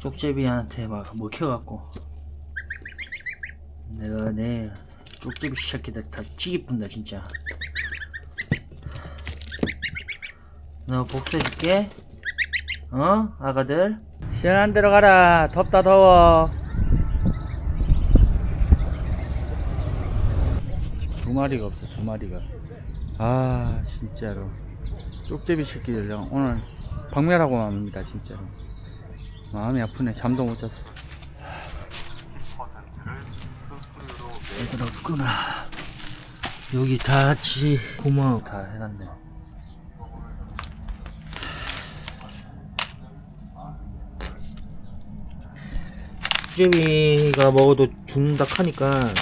쪽제비한테 막 먹혀갖고. 내가 내일 쪽제비 새끼들 다. 찌기 푼다 진짜. 너 복수해줄게. 어 아가들? 시원한 데로 가라. 덥다 더워. 두 마리가 없어 두 마리가. 아 진짜로. 쪽제비 새끼들 랑 오늘 박멸하고 맙니다 진짜로 마음이 아프네. 잠도 못 잤어. 얘들 없구나. 여기 다 같이 구멍 다 해놨네. 쪽제비가 먹어도 죽는다 하니까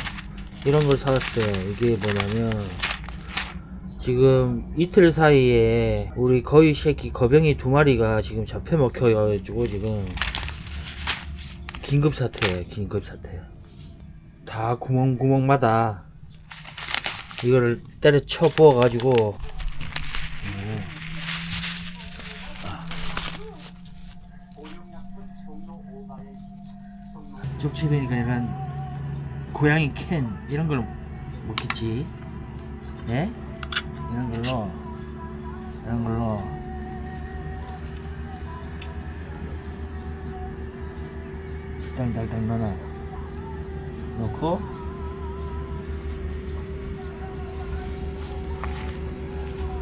이런 걸 사왔어요. 이게 뭐냐면 지금 이틀 사이에 우리 거위 새끼 거병이 두 마리가 지금 잡혀 먹혀가지고 지금 긴급 사태예요 긴급 사태 다 구멍구멍마다 이거를 때려쳐 부어가지고 음. 쪽집이니까 이런 고양이 캔 이런 걸 먹겠지 예? 이런 걸로 이런 걸로. 땅땅땅 넣어 넣고.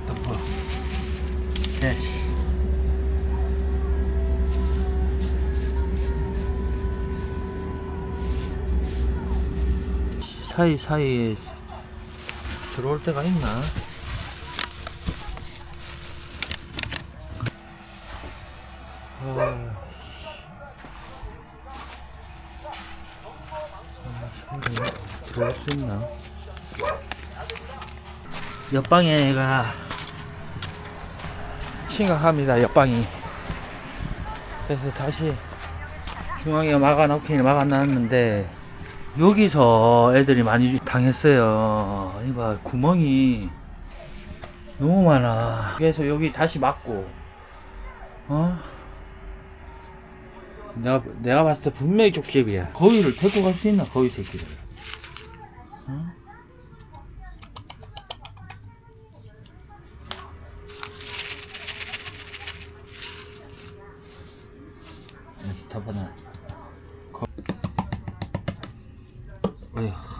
덮어. 됐어. 사이사이에 들어올 때가 있나? 아, 아, 소리 들어올 수 있나? 옆방에가 심각합니다. 옆방이. 그래서 다시 중앙에 막아놓긴 막아놨는데 여기서 애들이 많이 당했어요. 이봐 구멍이 너무 많아. 그래서 여기 다시 막고 어? 내가 내가 봤을 때 분명히 족집이야. 거위를 데리고 갈 수 있나 거위 새끼를? 어? 이렇게 덮어놔. 거... 어휴.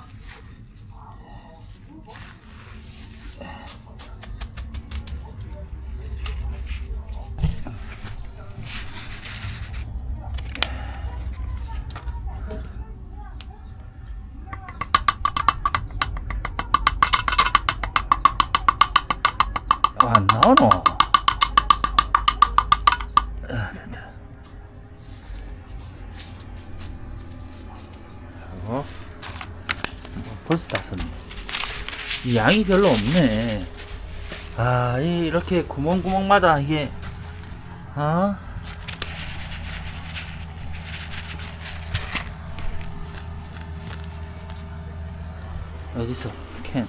아, 안 나오노? 아, 됐다. 하고, 어, 벌써 다 썼네. 이 양이 별로 없네. 아, 이- 이렇게 구멍구멍마다 이게, 어? 어딨어? 캔.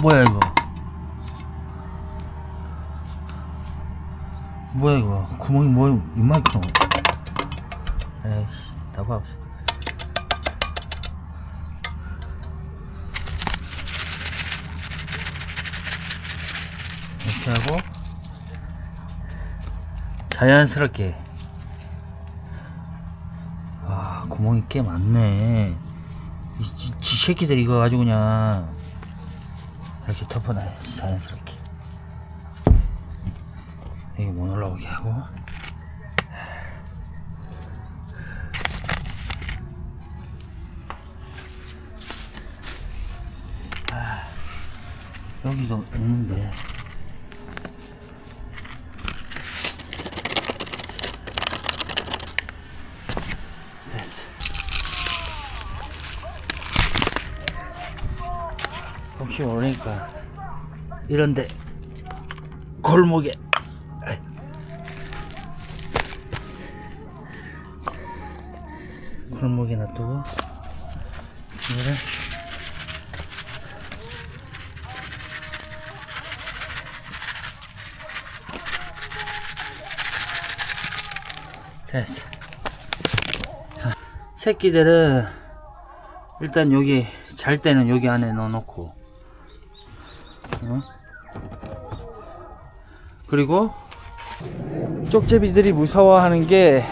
뭐야, 이거? 뭐야, 이거? 구멍이 뭐, 이만큼. 에이씨, 다 봐. 이렇게 하고, 자연스럽게. 와, 구멍이 꽤 많네. 이, 지, 지 새끼들 이거 아주 그냥. 이렇게 덮어놔야지 자연스럽게. 여기 못 올라오게 하고. 아, 여기도 있는데 됐어 혹시 모르니까 이런데 골목에. 골목에 놔두고 그래. 됐어. 자, 새끼들은 일단 여기 잘 때는 여기 안에 넣어놓고, 어? 그리고 쪽제비들이 무서워하는 게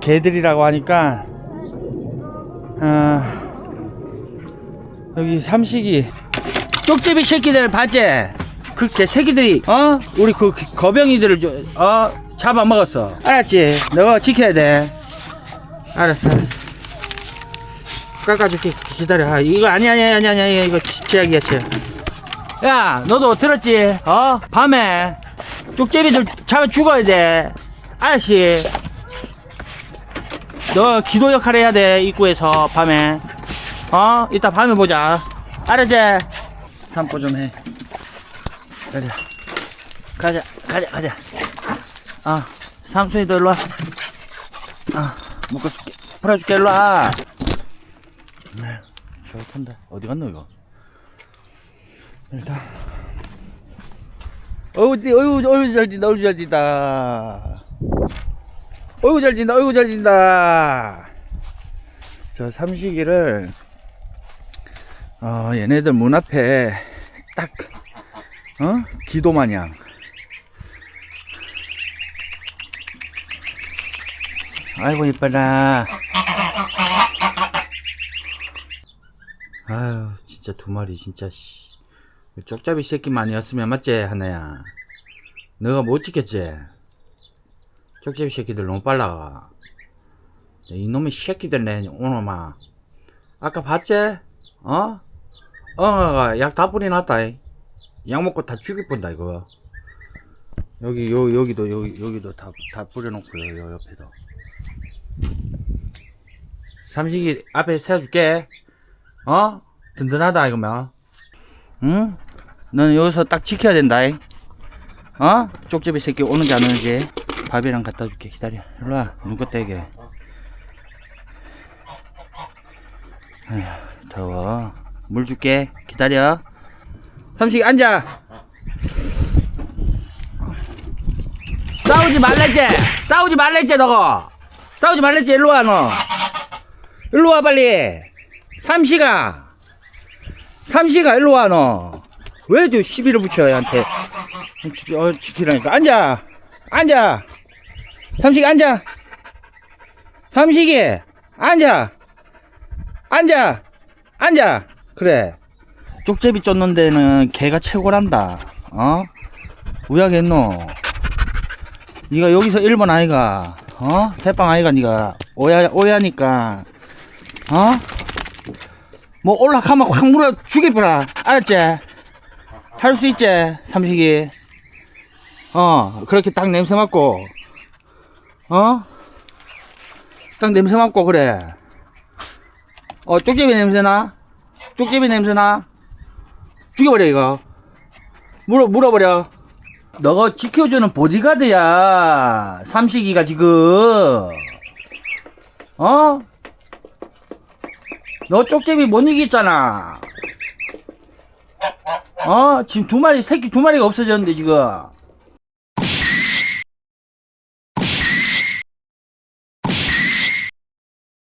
개들이라고 하니까 아, 여기 삼식이 쪽제비 새끼들 봤지? 그 개 새끼들이 어? 우리 그 거병이들을 저, 어? 잡아먹었어 알았지? 너 지켜야 돼 알았어 알았어 깎아줄게. 기다려. 아, 이거 아니 아니 아니 아니 아니 이거 지- 제약이야 제약. 야 너도 들었지? 어? 밤에 쪽제비들 잡아 죽어야 돼. 알았지? 너 기도 역할 해야 돼 입구에서 밤에. 어? 이따 밤에 보자. 알았지?散歩좀 해. 가자. 가자 가자 가자. 아 삼순이도 일로와. 아 묶어줄게. 풀어줄게 일로와 네, 좋단다. 어디 갔노 이거? 일단. 어우 어우 어우 잘 뛴다 어우 잘 뛴다. 어이구 잘 진다 어이구 잘 진다. 저 삼식이를 어 얘네들 문 앞에 딱 어? 기도 마냥. 아이고 이뻐라 아유 진짜 두 마리 진짜 씨 쪽잡이 새끼만이었으면 맞지 하나야 너가 못 지켰지 쪽집이 새끼들 너무 빨라. 이놈의 새끼들 내 오늘 막 아까 봤지? 어? 엉아가 약 다 뿌려놨다. 이. 약 먹고 다 죽일 뻔다 이거. 여기 요 여기도 여기 여기도 다 다 뿌려놓고요 요 옆에도. 삼식이 앞에 세워줄게. 어? 든든하다 이거면. 응? 넌 여기서 딱 지켜야 된다. 이. 어? 쪽집이 새끼 오는지 안 오는지 밥이랑 갖다 줄게 기다려 일로와 눈꺼 떼게 아휴 더워 물 줄게 기다려 삼식이 앉아 싸우지 말랬지 싸우지 말랬지 너거 싸우지 말랬지 일로와 너 일로와 빨리 삼식아 삼식아 일로 와 너 왜 저 시비를 붙여 얘한테 지- 어, 지키라니까. 앉아! 앉아! 삼식이 앉아! 삼식이! 앉아! 앉아! 앉아! 그래. 쪽제비 쫓는 데는 개가 최고란다. 어? 우야겠노? 니가 여기서 1번 아이가, 어? 대빵 아이가 니가 오야, 오야니까, 어? 뭐 올라가면 확 물어 죽여버라. 알았지? 할 수 있지? 삼식이. 어, 그렇게 딱 냄새 맡고, 어? 딱 냄새 맡고, 그래. 어, 쪽제비 냄새나? 쪽제비 냄새나? 죽여버려, 이거. 물어, 물어버려. 너가 지켜주는 보디가드야. 삼식이가 지금. 어? 너 쪽제비 못 이겼잖아. 어? 지금 두 마리, 새끼 두 마리가 없어졌는데, 지금.